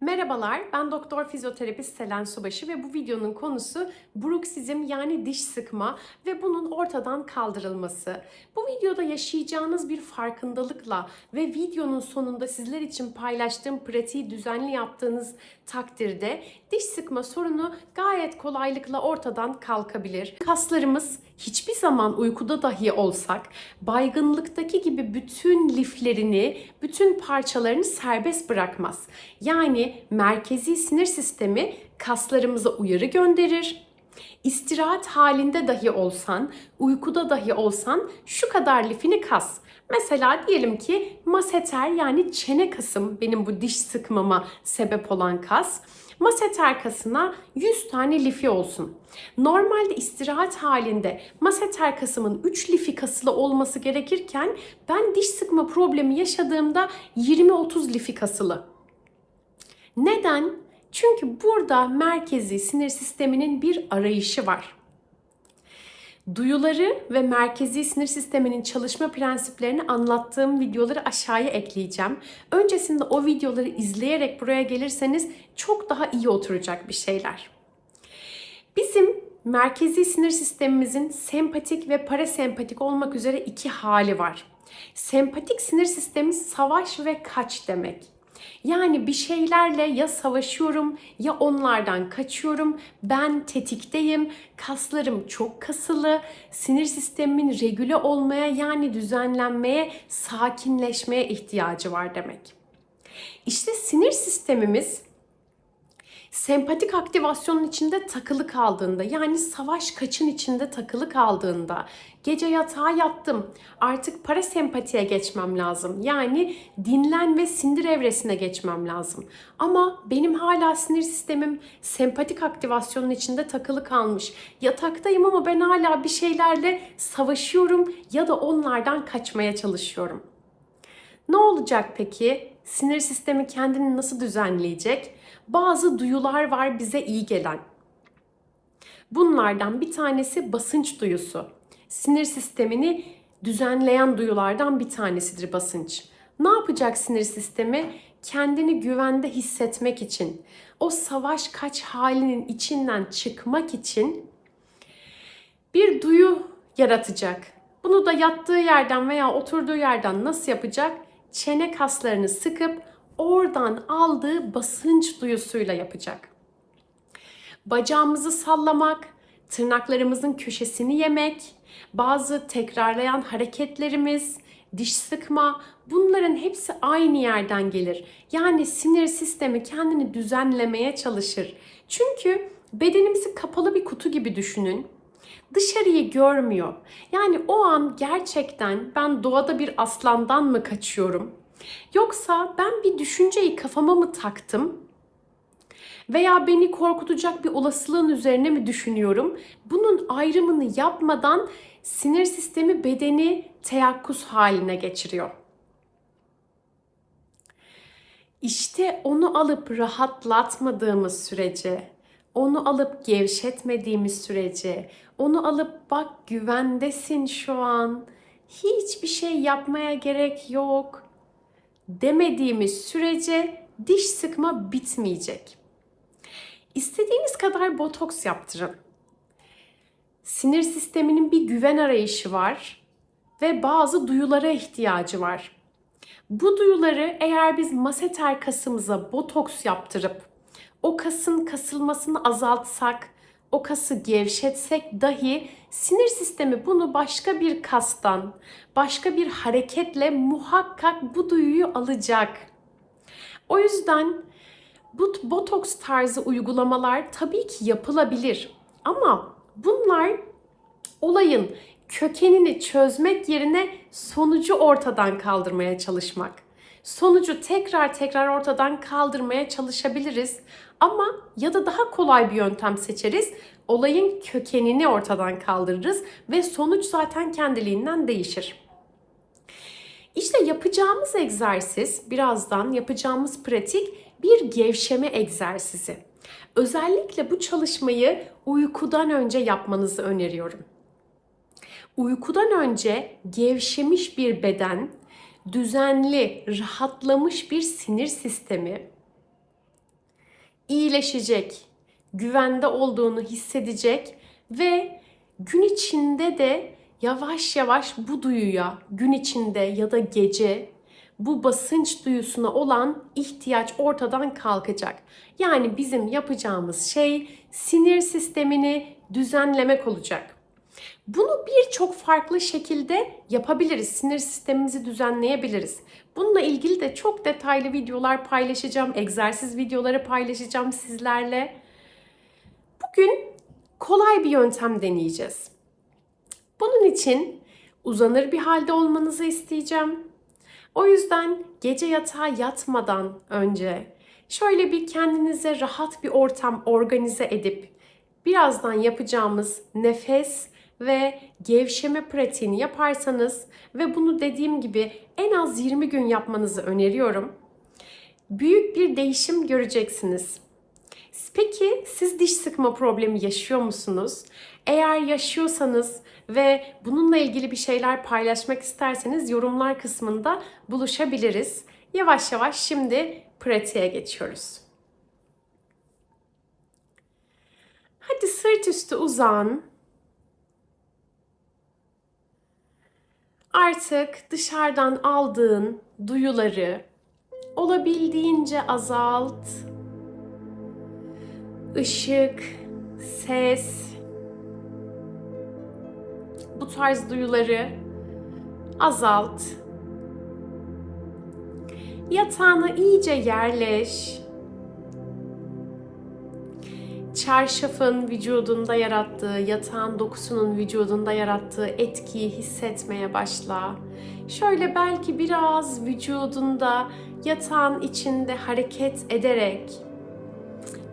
Merhabalar, ben doktor fizyoterapist Selen Subaşı ve bu videonun konusu bruksizm yani diş sıkma ve bunun ortadan kaldırılması. Bu videoda yaşayacağınız bir farkındalıkla ve videonun sonunda sizler için paylaştığım pratiği düzenli yaptığınız takdirde diş sıkma sorunu gayet kolaylıkla ortadan kalkabilir. Kaslarımız hiçbir zaman uykuda dahi olsak baygınlıktaki gibi bütün liflerini, bütün parçalarını serbest bırakmaz. Yani merkezi sinir sistemi kaslarımıza uyarı gönderir. İstirahat halinde dahi olsan, uykuda dahi olsan şu kadar lifini kas. Mesela diyelim ki maseter yani çene kasım benim bu diş sıkmama sebep olan kas. Maseter kasına 100 tane lifi olsun. Normalde istirahat halinde maseter kasımın 3 lifi kasılı olması gerekirken ben diş sıkma problemi yaşadığımda 20-30 lifi kasılı. Neden? Çünkü burada merkezi sinir sisteminin bir arayışı var. Duyuları ve merkezi sinir sisteminin çalışma prensiplerini anlattığım videoları aşağıya ekleyeceğim. Öncesinde o videoları izleyerek buraya gelirseniz çok daha iyi oturacak bir şeyler. Bizim merkezi sinir sistemimizin sempatik ve parasempatik olmak üzere iki hali var. Sempatik sinir sistemi savaş ve kaç demek. Yani bir şeylerle ya savaşıyorum ya onlardan kaçıyorum. Ben tetikteyim, kaslarım çok kasılı, sinir sistemimin regüle olmaya yani düzenlenmeye, sakinleşmeye ihtiyacı var demek. İşte sinir sistemimiz sempatik aktivasyonun içinde takılı kaldığında yani savaş kaçın içinde takılı kaldığında gece yatağa yattım artık parasempatiye geçmem lazım yani dinlen ve sindir evresine geçmem lazım ama benim hala sinir sistemim sempatik aktivasyonun içinde takılı kalmış yataktayım ama ben hala bir şeylerle savaşıyorum ya da onlardan kaçmaya çalışıyorum. Ne olacak peki? Sinir sistemi kendini nasıl düzenleyecek? Bazı duyular var bize iyi gelen. Bunlardan bir tanesi basınç duyusu. Sinir sistemini düzenleyen duyulardan bir tanesidir basınç. Ne yapacak sinir sistemi? Kendini güvende hissetmek için, o savaş kaç halinin içinden çıkmak için bir duyu yaratacak. Bunu da yattığı yerden veya oturduğu yerden nasıl yapacak? Çene kaslarını sıkıp oradan aldığı basınç duyusuyla yapacak. Bacağımızı sallamak, tırnaklarımızın köşesini yemek, bazı tekrarlayan hareketlerimiz, diş sıkma bunların hepsi aynı yerden gelir. Yani sinir sistemi kendini düzenlemeye çalışır. Çünkü bedenimizi kapalı bir kutu gibi düşünün. Dışarıyı görmüyor. Yani o an gerçekten ben doğada bir aslandan mı kaçıyorum? Yoksa ben bir düşünceyi kafama mı taktım? Veya beni korkutacak bir olasılığın üzerine mi düşünüyorum? Bunun ayrımını yapmadan sinir sistemi bedeni teyakkuz haline geçiriyor. İşte onu alıp rahatlatmadığımız sürece, onu alıp gevşetmediğimiz sürece, onu alıp bak güvendesin şu an, hiçbir şey yapmaya gerek yok demediğimiz sürece diş sıkma bitmeyecek. İstediğiniz kadar botoks yaptırın. Sinir sisteminin bir güven arayışı var ve bazı duyulara ihtiyacı var. Bu duyuları eğer biz maseter kasımıza botoks yaptırıp o kasın kasılmasını azaltsak, o kası gevşetsek dahi sinir sistemi bunu başka bir kastan, başka bir hareketle muhakkak bu duyuyu alacak. O yüzden bu botoks tarzı uygulamalar tabii ki yapılabilir. Ama bunlar olayın kökenini çözmek yerine sonucu ortadan kaldırmaya çalışmak. Sonucu tekrar tekrar ortadan kaldırmaya çalışabiliriz. Ama ya da daha kolay bir yöntem seçeriz. Olayın kökenini ortadan kaldırırız ve sonuç zaten kendiliğinden değişir. İşte yapacağımız egzersiz, birazdan yapacağımız pratik bir gevşeme egzersizi. Özellikle bu çalışmayı uykudan önce yapmanızı öneriyorum. Uykudan önce gevşemiş bir beden, düzenli, rahatlamış bir sinir sistemi iyileşecek, güvende olduğunu hissedecek ve gün içinde de yavaş yavaş bu duyuya gün içinde ya da gece bu basınç duyusuna olan ihtiyaç ortadan kalkacak. Yani bizim yapacağımız şey sinir sistemini düzenlemek olacak. Bunu birçok farklı şekilde yapabiliriz. Sinir sistemimizi düzenleyebiliriz. Bununla ilgili de çok detaylı videolar paylaşacağım. Egzersiz videoları paylaşacağım sizlerle. Bugün kolay bir yöntem deneyeceğiz. Bunun için uzanır bir halde olmanızı isteyeceğim. O yüzden gece yatağa yatmadan önce şöyle bir kendinize rahat bir ortam organize edip birazdan yapacağımız nefes ve gevşeme pratiğini yaparsanız ve bunu dediğim gibi en az 20 gün yapmanızı öneriyorum. Büyük bir değişim göreceksiniz. Peki siz diş sıkma problemi yaşıyor musunuz? Eğer yaşıyorsanız ve bununla ilgili bir şeyler paylaşmak isterseniz yorumlar kısmında buluşabiliriz. Yavaş yavaş şimdi pratiğe geçiyoruz. Hadi sırt üstü uzan. Artık dışarıdan aldığın duyuları olabildiğince azalt. Işık, ses, bu tarz duyuları azalt. Yatağına iyice yerleş. Çarşafın vücudunda yarattığı, yatağın dokusunun vücudunda yarattığı etkiyi hissetmeye başla. Şöyle belki biraz vücudunda yatağın içinde hareket ederek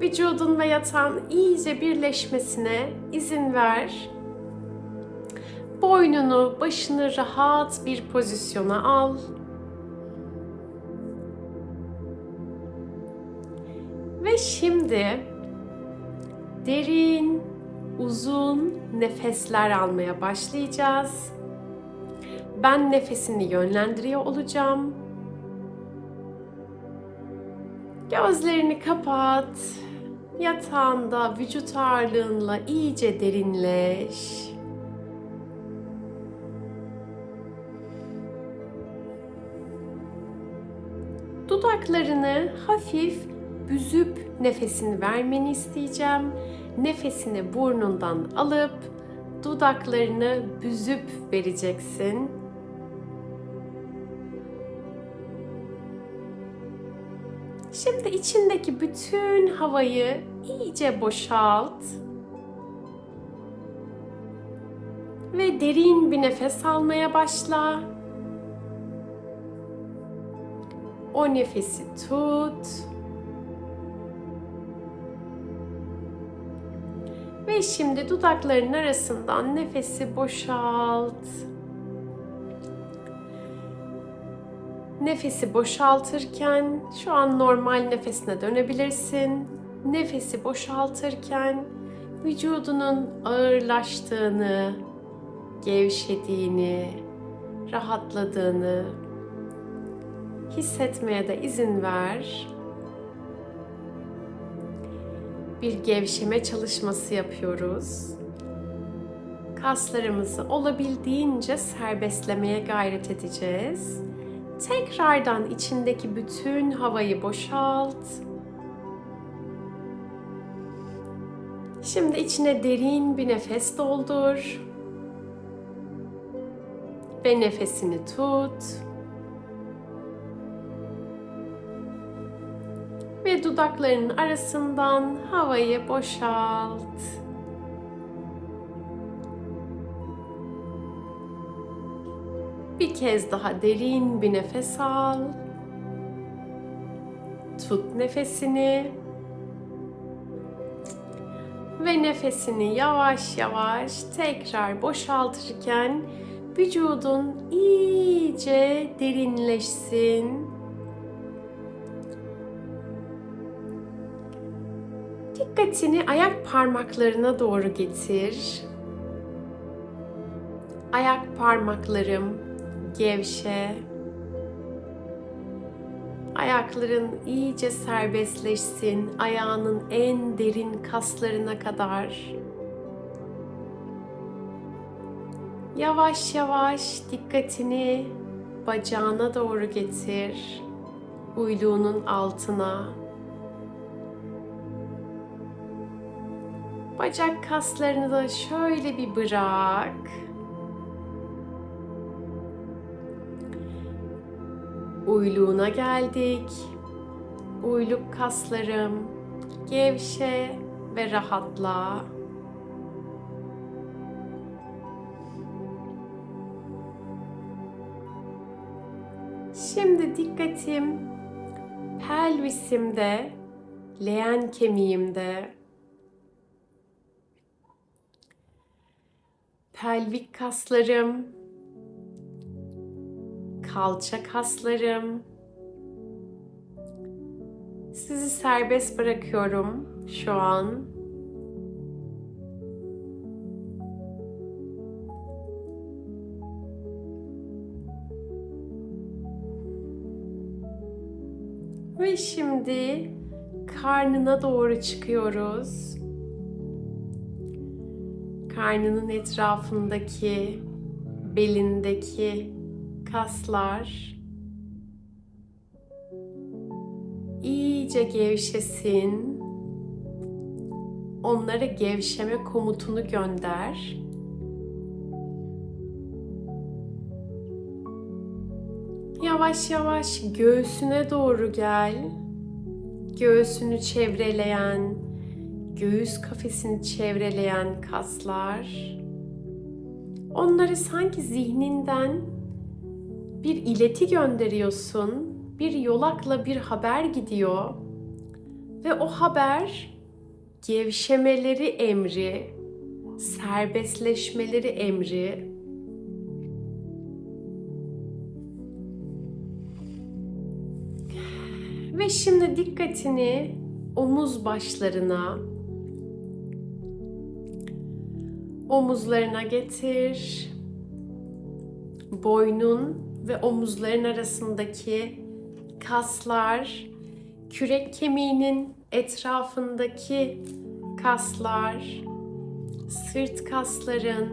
vücudun ve yatağın iyice birleşmesine izin ver. Boynunu, başını rahat bir pozisyona al. Ve şimdi derin, uzun nefesler almaya başlayacağız. Ben nefesini yönlendiriyor olacağım. Gözlerini kapat. Yatağında vücut ağırlığınla iyice derinleş. Dudaklarını hafif büzüp nefesini vermeni isteyeceğim. Nefesini burnundan alıp dudaklarını büzüp vereceksin. Şimdi içindeki bütün havayı iyice boşalt. Ve derin bir nefes almaya başla. O nefesi tut. Şimdi dudakların arasından nefesi boşalt. Nefesi boşaltırken şu an normal nefesine dönebilirsin. Nefesi boşaltırken vücudunun ağırlaştığını, gevşediğini, rahatladığını hissetmeye de izin ver. Bir gevşeme çalışması yapıyoruz. Kaslarımızı olabildiğince serbestlemeye gayret edeceğiz. Tekrardan içindeki bütün havayı boşalt. Şimdi içine derin bir nefes doldur. Ve nefesini tut. Ve dudaklarının arasından havayı boşalt. Bir kez daha derin bir nefes al. Tut nefesini. Ve nefesini yavaş yavaş tekrar boşaltırken vücudun iyice derinleşsin. Dikkatini ayak parmaklarına doğru getir. Ayak parmaklarım gevşe. Ayakların iyice serbestleşsin. Ayağının en derin kaslarına kadar. Yavaş yavaş dikkatini bacağına doğru getir. Uyluğunun altına. Bacak kaslarını da şöyle bir bırak. Uyluğuna geldik. Uyluk kaslarım gevşe ve rahatla. Şimdi dikkatim pelvisimde, leğen kemiğimde, pelvik kaslarım, kalça kaslarım. Sizi serbest bırakıyorum şu an. Ve şimdi karnına doğru çıkıyoruz. Karnının etrafındaki, belindeki kaslar iyice gevşesin. Onlara gevşeme komutunu gönder. Yavaş yavaş göğsüne doğru gel. Göğsünü çevreleyen, göğüs kafesini çevreleyen kaslar. Onları sanki zihninden bir ileti gönderiyorsun. Bir yolakla bir haber gidiyor. Ve o haber gevşemeleri emri, serbestleşmeleri emri, Ve şimdi dikkatini omuz başlarına, omuzlarına getir. Boynun ve omuzların arasındaki kaslar, kürek kemiğinin etrafındaki kaslar, sırt kasların,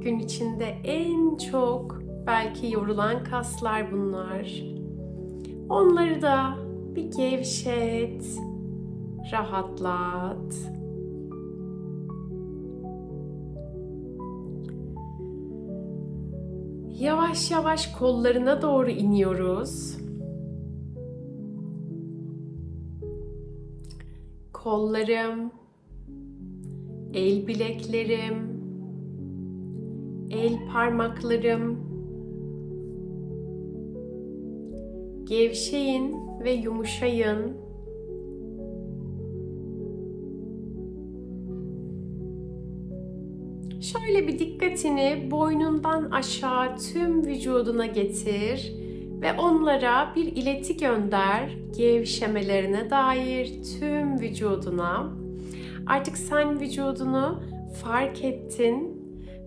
gün içinde en çok belki yorulan kaslar bunlar. Onları da bir gevşet, rahatlat. Yavaş yavaş kollarına doğru iniyoruz. Kollarım, el bileklerim, el parmaklarım gevşeyin ve yumuşayın. Şöyle bir dikkatini boynundan aşağı tüm vücuduna getir ve onlara bir ileti gönder gevşemelerine dair tüm vücuduna. Artık sen vücudunu fark ettin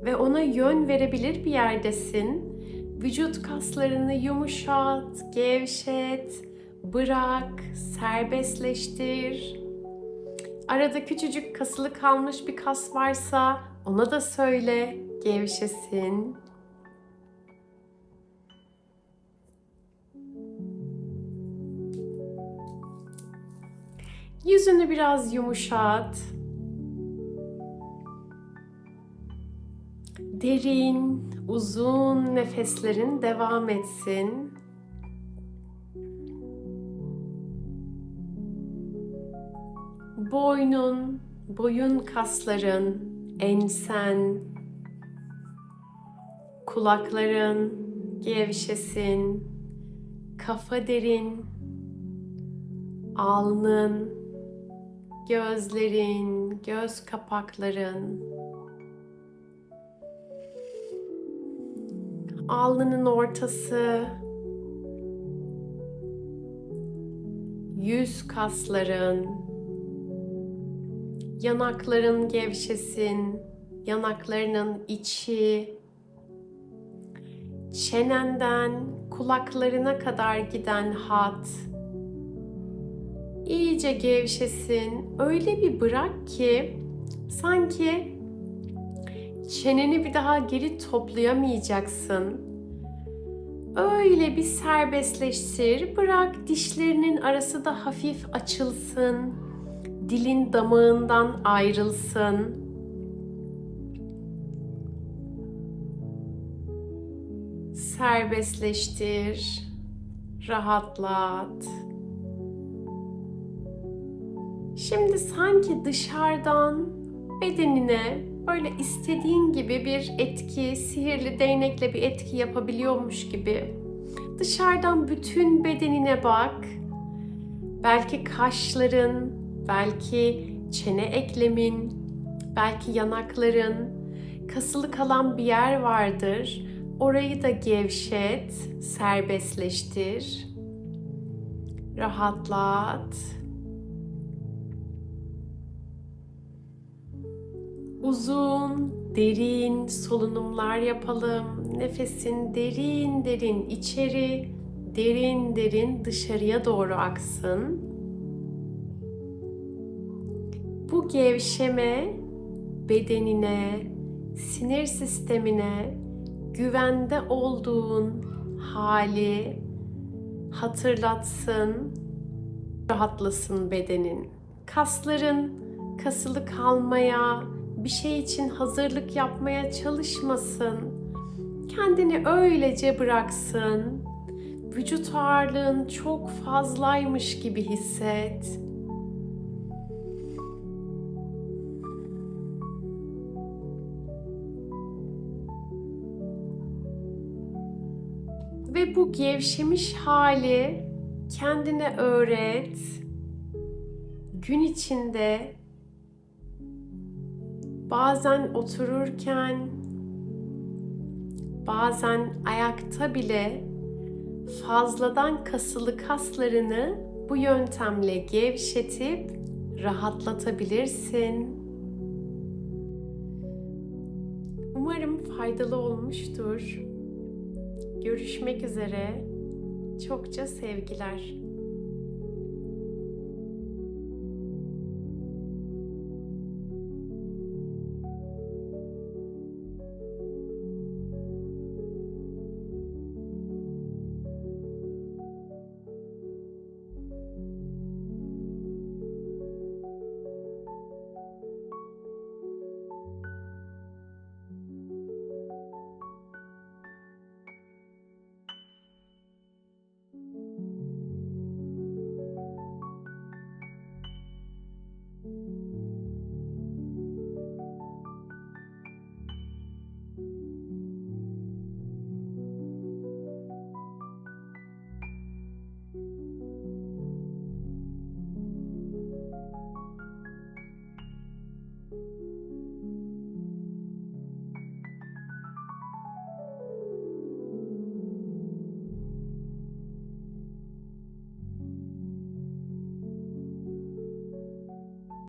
ve ona yön verebilir bir yerdesin. Vücut kaslarını yumuşat, gevşet, bırak, serbestleştir. Arada küçücük kasılı kalmış bir kas varsa ona da söyle, gevşesin. Yüzünü biraz yumuşat. Derin, uzun nefeslerin devam etsin. Boynun, boyun kasların, ensen, kulakların gevşesin, kafa derin, alnın, gözlerin, göz kapakların, alnının ortası, yüz kasların, yanakların gevşesin, yanaklarının içi, çenenden kulaklarına kadar giden hat iyice gevşesin. Öyle bir bırak ki sanki çeneni bir daha geri toplayamayacaksın. Öyle bir serbestleştir. Bırak dişlerinin arası da hafif açılsın. Dilin damağından ayrılsın. Serbestleştir. Rahatlat. Şimdi sanki dışarıdan bedenine böyle istediğin gibi bir etki, sihirli değnekle bir etki yapabiliyormuş gibi dışarıdan bütün bedenine bak. Belki kaşların, belki çene eklemin, belki yanakların, kasılı kalan bir yer vardır. Orayı da gevşet, serbestleştir. Rahatlat. Uzun, derin solunumlar yapalım. Nefesin derin derin içeri, derin derin dışarıya doğru aksın. Bu gevşeme bedenine, sinir sistemine güvende olduğun hali hatırlatsın, rahatlasın bedenin. Kasların kasılı kalmaya, bir şey için hazırlık yapmaya çalışmasın. Kendini öylece bıraksın. Vücut ağırlığın çok fazlaymış gibi hisset. Ve bu gevşemiş hali kendine öğret. Gün içinde bazen otururken, bazen ayakta bile fazladan kasılı kaslarını bu yöntemle gevşetip rahatlatabilirsin. Umarım faydalı olmuştur. Görüşmek üzere. Çokça sevgiler.